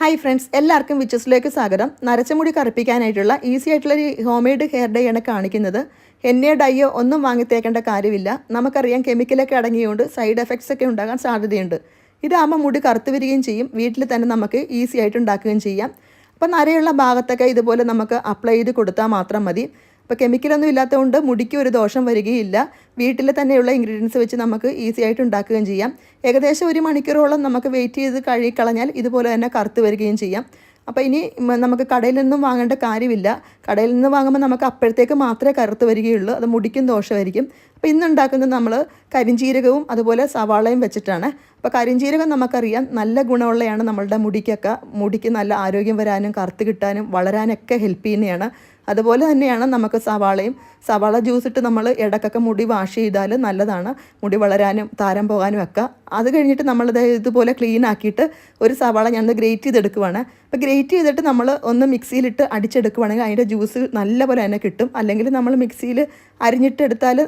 Hi friends എല്ലാവർക്കും വിച്ചസിലേക്ക് സ്വാഗതം. നരച്ചമുടി കറുപ്പിക്കാനായിട്ടുള്ള easy ആയിട്ടുള്ള ഒരു ഹോം മെയ്ഡ് ഹെയർ ഡൈ ആണ് കാണിക്കുന്നത്. എണ്ണയോ ഡൈയോ ഒന്നും വാങ്ങിത്തേക്കേണ്ട കാര്യമില്ല. നമുക്കറിയാം കെമിക്കലൊക്കെ അടങ്ങിയുകൊണ്ട് സൈഡ് എഫക്ട്സ് ഒക്കെ ഉണ്ടാകാൻ സാധ്യതയുണ്ട്. ഇതാകുമ്പോൾ മുടി കറുത്തു വരികയും ചെയ്യും. വീട്ടിൽ തന്നെ നമുക്ക് ഈസി ആയിട്ട് ഉണ്ടാക്കുകയും ചെയ്യാം. അപ്പോൾ നരയുള്ള ഭാഗത്തൊക്കെ ഇതുപോലെ നമുക്ക് അപ്ലൈ ചെയ്ത് കൊടുത്താൽ മാത്രം മതി. അപ്പോൾ കെമിക്കലൊന്നും ഇല്ലാത്തതുകൊണ്ട് മുടിക്ക് ഒരു ദോഷം വരികയില്ല. വീട്ടിൽ തന്നെയുള്ള ഇൻഗ്രീഡിയൻസ് വെച്ച് നമുക്ക് ഈസി ആയിട്ട് ഉണ്ടാക്കുകയും ചെയ്യാം. ഏകദേശം ഒരു മണിക്കൂറോളം നമുക്ക് വെയിറ്റ് ചെയ്ത് കഴുകിക്കളഞ്ഞാൽ ഇതുപോലെ തന്നെ കറുത്ത് വരികയും ചെയ്യാം. അപ്പോൾ ഇനി നമുക്ക് കടയിൽ നിന്നും വാങ്ങേണ്ട കാര്യമില്ല. കടയിൽ നിന്ന് വാങ്ങുമ്പോൾ നമുക്ക് അപ്പോഴത്തേക്ക് മാത്രമേ കറുത്ത് വരികയുള്ളൂ. അത് മുടിക്കും ദോഷമായിരിക്കും. അപ്പോൾ ഇന്ന് ഉണ്ടാക്കുന്നത് നമ്മൾ കരിഞ്ചീരകവും അതുപോലെ സവാളയും വെച്ചിട്ടാണ്. അപ്പോൾ കരിഞ്ചീരകം നമുക്കറിയാം നല്ല ഗുണമുള്ളതാണ് നമ്മളുടെ മുടിക്കൊക്കെ. മുടിക്ക് നല്ല ആരോഗ്യം വരാനും കറുത്ത് കിട്ടാനും വളരാനൊക്കെ ഹെൽപ്പ് ചെയ്യുന്നതാണ്. അതുപോലെ തന്നെയാണ് നമുക്ക് സവാളയും. സവാള ജ്യൂസ് ഇട്ട് നമ്മൾ ഇടക്കൊക്കെ മുടി വാഷ് ചെയ്താൽ നല്ലതാണ്. മുടി വളരാനും താരം പോകാനും ഒക്കെ. അത് കഴിഞ്ഞിട്ട് നമ്മളിത് ഇതുപോലെ ക്ലീൻ ആക്കിയിട്ട് ഒരു സവാള ഞാൻ ഗ്രേറ്റ് ചെയ്തെടുക്കുവാണ്. അപ്പോൾ ഗ്രേറ്റ് ചെയ്തിട്ട് നമ്മൾ ഒന്ന് മിക്സിയിലിട്ട് അടിച്ചെടുക്കുവാണെങ്കിൽ അതിന്റെ ജ്യൂസ് നല്ലപോലെ തന്നെ കിട്ടും. അല്ലെങ്കിൽ നമ്മൾ മിക്സിയിൽ അരിഞ്ഞിട്ട് എടുത്താൽ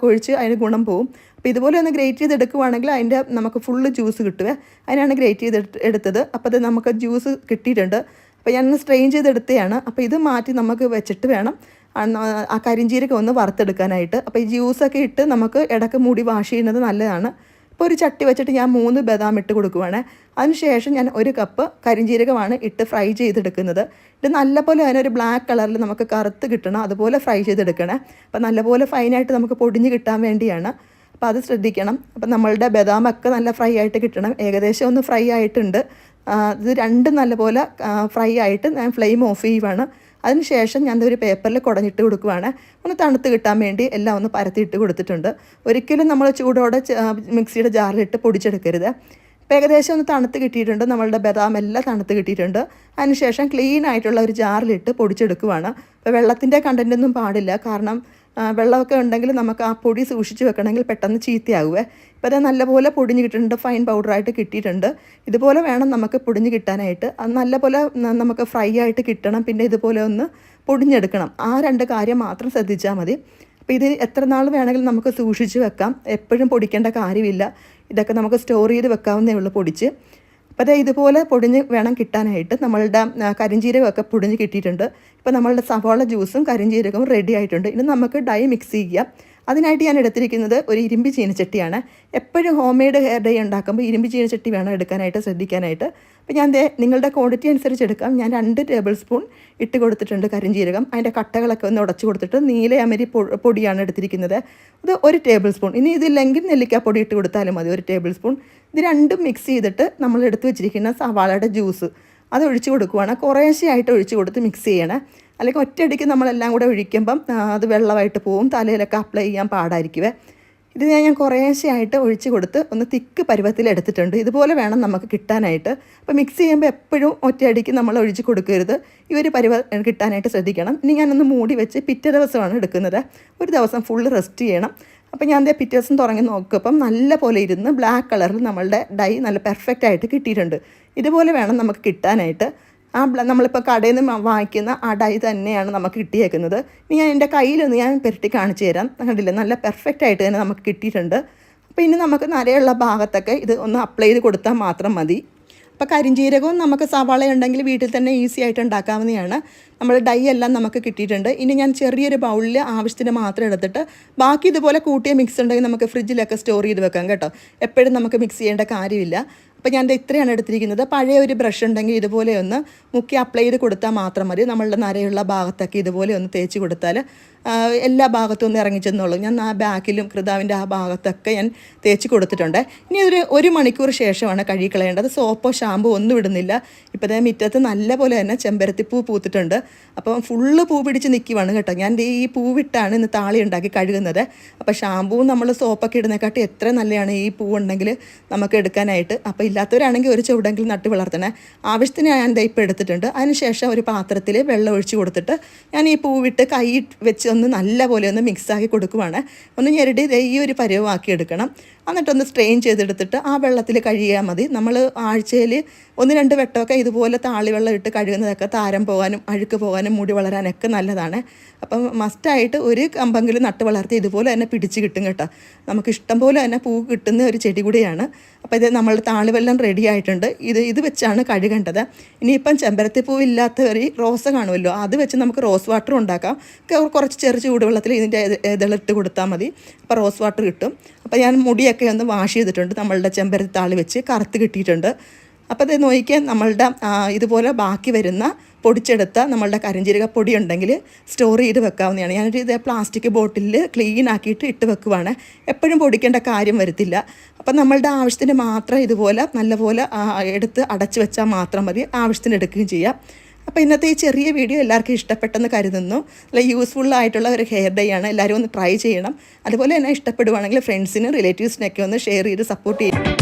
വെള്ളമൊക്കെ ഒഴിച്ച് അതിന് ഗുണം പോവും. അപ്പോൾ ഇതുപോലെ ഒന്ന് ഗ്രേറ്റ് ചെയ്ത് എടുക്കുവാണെങ്കിൽ അതിന്റെ നമുക്ക് ഫുള്ള് ജ്യൂസ് കിട്ടുവേ. അതിനാണ് ഗ്രേറ്റ് ചെയ്ത് എടുത്തത്. അപ്പോൾ അത് നമുക്ക് ജ്യൂസ് കിട്ടിയിട്ടുണ്ട്. അപ്പോൾ ഞാൻ സ്ട്രെയിൻ ചെയ്തെടുത്തതാണ് അപ്പോൾ ഇത് മാറ്റി നമുക്ക് വെച്ചിട്ട് വേണം. ആ കരിഞ്ചീരൊക്കെ ഒന്ന് വറുത്തെടുക്കാനായിട്ട്. അപ്പോൾ ഈ ജ്യൂസൊക്കെ ഇട്ട് നമുക്ക് ഇടയ്ക്ക് മുടി വാഷ് ചെയ്യുന്നത് നല്ലതാണ്. ഇപ്പോൾ ഒരു ചട്ടി വെച്ചിട്ട് ഞാൻ മൂന്ന് ബദാം ഇട്ട് കൊടുക്കുവാണ്. അതിനുശേഷം ഞാൻ ഒരു കപ്പ് കരിഞ്ചീരകമാണ് ഇട്ട് ഫ്രൈ ചെയ്തെടുക്കുന്നത്. ഇത് നല്ലപോലെ അതിനൊരു ബ്ലാക്ക് കളറിൽ നമുക്ക് കറുത്ത് കിട്ടണം അതുപോലെ ഫ്രൈ ചെയ്തെടുക്കണം. അപ്പോൾ നല്ലപോലെ ഫൈനായിട്ട് നമുക്ക് പൊടിഞ്ഞ് കിട്ടാൻ വേണ്ടിയാണ്. അപ്പോൾ അത് ശ്രദ്ധിക്കണം. അപ്പോൾ നമ്മളുടെ ബദാമൊക്കെ നല്ല ഫ്രൈ ആയിട്ട് കിട്ടണം. ഏകദേശം ഒന്ന് ഫ്രൈ ആയിട്ടുണ്ട്. ഇത് രണ്ടും നല്ലപോലെ ഫ്രൈ ആയിട്ട് ഞാൻ ഫ്ലെയിം ഓഫ് ചെയ്യുവാണ്. അതിനുശേഷം ഞാൻ ഒരു പേപ്പറിൽ കുടഞ്ഞിട്ട് കൊടുക്കുവാണ്. ഒന്ന് തണുത്ത് കിട്ടാൻ വേണ്ടി എല്ലാം ഒന്ന് പരത്തിയിട്ട് കൊടുത്തിട്ടുണ്ട്. ഒരിക്കലും നമ്മൾ ചൂടോടെ മിക്സിയുടെ ജാറിലിട്ട് പൊടിച്ചെടുക്കരുത്. ഇപ്പോൾ ഏകദേശം ഒന്ന് തണുത്ത് കിട്ടിയിട്ടുണ്ട്. നമ്മളുടെ ബദാം എല്ലാം തണുത്ത് കിട്ടിയിട്ടുണ്ട്. അതിനുശേഷം ക്ലീൻ ആയിട്ടുള്ള ഒരു ജാറിലിട്ട് പൊടിച്ചെടുക്കുവാണ്. ഇപ്പോൾ വെള്ളത്തിന്റെ കണ്ടന്റൊന്നും പാടില്ല. കാരണം വെള്ളമൊക്കെ ഉണ്ടെങ്കിൽ നമുക്ക് ആ പൊടി സൂക്ഷിച്ച് വെക്കണമെങ്കിൽ പെട്ടെന്ന് ചീത്തയാകുവേ ഇപ്പോൾ അത് നല്ലപോലെ പൊടിഞ്ഞ് കിട്ടിയിട്ടുണ്ട് ഫൈൻ പൗഡറായിട്ട് കിട്ടിയിട്ടുണ്ട്. ഇതുപോലെ വേണം നമുക്ക് പൊടിഞ്ഞ് കിട്ടാനായിട്ട്. അത് നല്ലപോലെ നമുക്ക് ഫ്രൈ ആയിട്ട് കിട്ടണം പിന്നെ ഇതുപോലെ ഒന്ന് പൊടിഞ്ഞെടുക്കണം. ആ രണ്ട് കാര്യം മാത്രം ശ്രദ്ധിച്ചാൽ മതി. അപ്പോൾ ഇത് എത്ര നാൾ വേണമെങ്കിലും നമുക്ക് സൂക്ഷിച്ച് വെക്കാം. എപ്പോഴും പൊടിക്കേണ്ട കാര്യമില്ല. ഇതൊക്കെ നമുക്ക് സ്റ്റോർ ചെയ്ത് വെക്കാവുന്നേ ഉള്ളൂ പൊടിച്ച്. അപ്പോൾ ഇതുപോലെ പൊടിഞ്ഞ് വേണം കിട്ടാനായിട്ട് നമ്മളുടെ കരിഞ്ചീരകമൊക്കെ പൊടിഞ്ഞ് കിട്ടിയിട്ടുണ്ട്. ഇപ്പോൾ നമ്മളുടെ സവാള ജ്യൂസും കരിഞ്ജീരകവും റെഡി ആയിട്ടുണ്ട്. ഇനി നമുക്ക് ഡൈ മിക്സ് ചെയ്യാം. അതിനായിട്ട് ഞാൻ എടുത്തിരിക്കുന്നത് ഒരു ഇരുമ്പ് ചീനച്ചട്ടിയാണ്. എപ്പോഴും ഹോം മെയ്ഡ് ഹെയർ ഡേ ഉണ്ടാക്കുമ്പോൾ ഇരുമ്പ് ചീനച്ചട്ടി വേണം എടുക്കാനായിട്ട് ശ്രദ്ധിക്കാനായിട്ട്. അപ്പോൾ ഞാൻ നിങ്ങളുടെ ക്വാണ്ടിറ്റി അനുസരിച്ച് എടുക്കാം. ഞാൻ രണ്ട് ടേബിൾ സ്പൂൺ ഇട്ട് കൊടുത്തിട്ടുണ്ട് കരിഞ്ചീരകം. അതിന്റെ കട്ടകളൊക്കെ ഒന്ന് ഉടച്ചു കൊടുത്തിട്ട് നീലയമരി പൊടിയാണ് എടുത്തിരിക്കുന്നത്. അത് ഒരു ടേബിൾ സ്പൂൺ ഇനി ഇതില്ലെങ്കിൽ നെല്ലിക്കാപ്പൊടി ഇട്ട് കൊടുത്താലും മതി ഒരു ടേബിൾ സ്പൂൺ ഇത് രണ്ടും മിക്സ് ചെയ്തിട്ട് നമ്മൾ എടുത്ത് വെച്ചിരിക്കുന്ന സവാളയുടെ ജ്യൂസ് അത് ഒഴിച്ചു കൊടുക്കുവാണ്. കുറേശ്ശെയായിട്ട് ഒഴിച്ചു കൊടുത്ത് മിക്സ് ചെയ്യണേ. അല്ലെങ്കിൽ ഒറ്റയടിക്ക് നമ്മളെല്ലാം കൂടെ ഒഴിക്കുമ്പം അത് വെള്ളമായിട്ട് പോവും. തലയിലൊക്കെ അപ്ലൈ ചെയ്യാൻ പാടായിരിക്കുവേ. ഇത് ഞാൻ ഞാൻ കുറേശ്ശെയായിട്ട് ഒഴിച്ച് കൊടുത്ത് ഒന്ന് തിക്ക് പരുവത്തിൽ എടുത്തിട്ടുണ്ട്. ഇതുപോലെ വേണം നമുക്ക് കിട്ടാനായിട്ട്. അപ്പോൾ മിക്സ് ചെയ്യുമ്പോൾ എപ്പോഴും ഒറ്റയടിക്ക് നമ്മൾ ഒഴിച്ച് കൊടുക്കരുത്. ഈ ഒരു പരുവ കിട്ടാനായിട്ട് ശ്രദ്ധിക്കണം. ഇനി ഞാനൊന്ന് മൂടി വെച്ച് പിറ്റേ ദിവസമാണ് എടുക്കുന്നത്. ഒരു ദിവസം ഫുള്ള് റെസ്റ്റ് ചെയ്യണം. അപ്പോൾ ഞാൻ ദേ പിറ്റേ ദിവസം തുടങ്ങി നോക്കിയപ്പം നല്ല പോലെ ഇരുന്ന് ബ്ലാക്ക് കളറിൽ നമ്മളുടെ ഡൈ നല്ല പെർഫെക്റ്റ് ആയിട്ട് കിട്ടിയിട്ടുണ്ട്. ഇതുപോലെ വേണം നമുക്ക് കിട്ടാനായിട്ട്. ആ നമ്മളിപ്പോൾ കടയിൽ നിന്ന് വാങ്ങിക്കുന്ന അടൈ തന്നെയാണ് നമുക്ക് കിട്ടിയേക്കുന്നത്. ഇനി ഞാൻ എന്റെ കയ്യിലൊന്ന് ഞാൻ പെരട്ടി കാണിച്ചു തരാം. കണ്ടില്ല? നല്ല പെർഫെക്റ്റ് ആയിട്ട് തന്നെ നമുക്ക് കിട്ടിയിട്ടുണ്ട്. അപ്പോൾ ഇനി നമുക്ക് നരയുള്ള ഭാഗത്തൊക്കെ ഇത് ഒന്ന് അപ്ലൈ ചെയ്ത് കൊടുത്താൽ മാത്രം മതി. അപ്പോൾ കരിഞ്ജീരകവും നമുക്ക് സവാള ഉണ്ടെങ്കിൽ വീട്ടിൽ തന്നെ ഈസി ആയിട്ട് ഉണ്ടാക്കാവുന്നതാണ്. നമ്മൾ ഡൈ എല്ലാം നമുക്ക് കിട്ടിയിട്ടുണ്ട്. ഇനി ഞാൻ ചെറിയൊരു ബൗളിൽ ആവശ്യത്തിന് മാത്രം എടുത്തിട്ട് ബാക്കി ഇതുപോലെ കൂട്ടിയ മിക്സ് ഉണ്ടെങ്കിൽ നമുക്ക് ഫ്രിഡ്ജിലൊക്കെ സ്റ്റോർ ചെയ്ത് വെക്കാം കേട്ടോ. എപ്പോഴും നമുക്ക് മിക്സ് ചെയ്യേണ്ട കാര്യമില്ല. അപ്പോൾ ഞാൻ ഇത് ഇത്രയാണ് എടുത്തിരിക്കുന്നത്. പഴയ ഒരു ബ്രഷ് ഉണ്ടെങ്കിൽ ഇതുപോലെ ഒന്ന് മുക്കി അപ്ലൈ ചെയ്ത് കൊടുത്താൽ മാത്രം മതി. നമ്മളുടെ നരയുള്ള ഭാഗത്തൊക്കെ ഇതുപോലെ ഒന്ന് തേച്ച് കൊടുത്താൽ എല്ലാ ഭാഗത്തും ഒന്ന് ഇറങ്ങിച്ചെന്നുള്ളൂ ഞാൻ ആ ബാക്കിലും കൃതാവിന്റെ ആ ഭാഗത്തൊക്കെ ഞാൻ തേച്ച് കൊടുത്തിട്ടുണ്ട്. ഇനി ഒരു ഒരു മണിക്കൂർ ശേഷമാണ് കഴുകിക്കളയേണ്ടത്. സോപ്പോ ഷാമ്പോ ഒന്നും ഇടുന്നില്ല. ഇപ്പോൾ ദേ മുറ്റത്ത് നല്ല പോലെ തന്നെ ചെമ്പരത്തിപ്പൂ പൂത്തിട്ടുണ്ട്. അപ്പം ഫുള്ള് പൂ പിടിച്ച് നിൽക്കുവാണ് കേട്ടോ. ഞാൻ ഈ പൂവിട്ടാണ് ഇന്ന് താളി ഉണ്ടാക്കി കഴുകുന്നത്. അപ്പോൾ ഷാമ്പൂവും നമ്മൾ സോപ്പൊക്കെ ഇടുന്നേക്കാട്ടി എത്ര നല്ലതാണ് ഈ പൂ ഉണ്ടെങ്കിൽ നമുക്ക് എടുക്കാനായിട്ട്. അപ്പോൾ ഇല്ലാത്തവരാണെങ്കിൽ ഒരു ചുവടെങ്കിലും നട്ട് വളർത്തണേ. ആവശ്യത്തിന് ഞാൻ ഇപ്പോൾ എടുത്തിട്ടുണ്ട്. അതിനുശേഷം ഒരു പാത്രത്തിൽ വെള്ളം ഒഴിച്ച് കൊടുത്തിട്ട് ഞാൻ ഈ പൂവിട്ട് കൈ വെച്ച് ഒന്ന് നല്ല പോലെ ഒന്ന് മിക്സാക്കി കൊടുക്കുവാണ്. ഒന്ന് ഞെരടി ഈ ഒരു പരുവമാക്കി എടുക്കണം. എന്നിട്ടൊന്ന് സ്ട്രെയിൻ ചെയ്തെടുത്തിട്ട് ആ വെള്ളത്തിൽ കഴുകിയാൽ മതി. നമ്മൾ ആഴ്ചയിൽ ഒന്ന് രണ്ട് വെട്ടമൊക്കെ ഇതുപോലെ താളിവെള്ളം ഇട്ട് കഴുകുന്നതൊക്കെ താരം പോകാനും അഴുക്ക് പോകാനും മുടി വളരാനൊക്കെ നല്ലതാണ്. അപ്പം മസ്റ്റായിട്ട് ഒരു കമ്പെങ്കിലും നട്ട് വളർത്തി ഇതുപോലെ തന്നെ പിടിച്ച് കിട്ടും കേട്ടോ. നമുക്ക് ഇഷ്ടം പോലെ തന്നെ പൂ കിട്ടുന്ന ഒരു ചെടി കൂടിയാണ്. അപ്പോൾ ഇത് നമ്മൾ താളിവെള്ളം റെഡി ആയിട്ടുണ്ട്. ഇത് ഇത് വെച്ചാണ് കഴുകേണ്ടത്. ഇനിയിപ്പം ചെമ്പരത്തി പൂ ഒരു റോസ് കാണുമല്ലോ അത് വെച്ച് നമുക്ക് റോസ് വാട്ടർ ഉണ്ടാക്കാം. കുറച്ച് ചെറു ചൂടുവെള്ളത്തിൽ ഇതിന്റെ ഇത് ഇതളിട്ട് കൊടുത്താൽ മതി. അപ്പോൾ റോസ് വാട്ടർ കിട്ടും. അപ്പോൾ ഞാൻ മുടിയൊക്കെ ഒന്ന് വാഷ് ചെയ്തിട്ടുണ്ട്. നമ്മളുടെ ചെമ്പരത്തി താളി വെച്ച് കറുത്ത് കിട്ടിയിട്ടുണ്ട്. അപ്പോൾ അത് നോക്കിയാൽ നമ്മളുടെ ഇതുപോലെ ബാക്കി വരുന്ന പൊടിച്ചെടുത്ത നമ്മളുടെ കരിഞ്ചീരക പൊടി ഉണ്ടെങ്കിൽ സ്റ്റോർ ചെയ്ത് വെക്കാവുന്നതാണ്. ഞാനൊരു ഇത് പ്ലാസ്റ്റിക് ബോട്ടിലിൽ ക്ലീൻ ആക്കിയിട്ട് ഇട്ട് വെക്കുവാണ്. എപ്പോഴും പൊടിക്കേണ്ട കാര്യം വരത്തില്ല. അപ്പം നമ്മളുടെ ആവശ്യത്തിന് മാത്രം ഇതുപോലെ നല്ലപോലെ എടുത്ത് അടച്ചു വെച്ചാൽ മാത്രം മതി. ആവശ്യത്തിന് എടുക്കുകയും ചെയ്യാം. അപ്പോൾ ഇന്നത്തെ ഈ ചെറിയ വീഡിയോ എല്ലാവർക്കും ഇഷ്ടപ്പെട്ടെന്ന് കരുതുന്നു. അല്ല യൂസ്ഫുൾ ആയിട്ടുള്ള ഒരു ഹെയർ ഡേ ആണ്. എല്ലാവരും ഒന്ന് ട്രൈ ചെയ്യണം. അതുപോലെ തന്നെ ഇഷ്ടപ്പെടുവാണെങ്കിൽ ഫ്രണ്ട്സിനും റിലേറ്റീവ്സിനൊക്കെ ഒന്ന് ഷെയർ ചെയ്ത് സപ്പോർട്ട് ചെയ്യും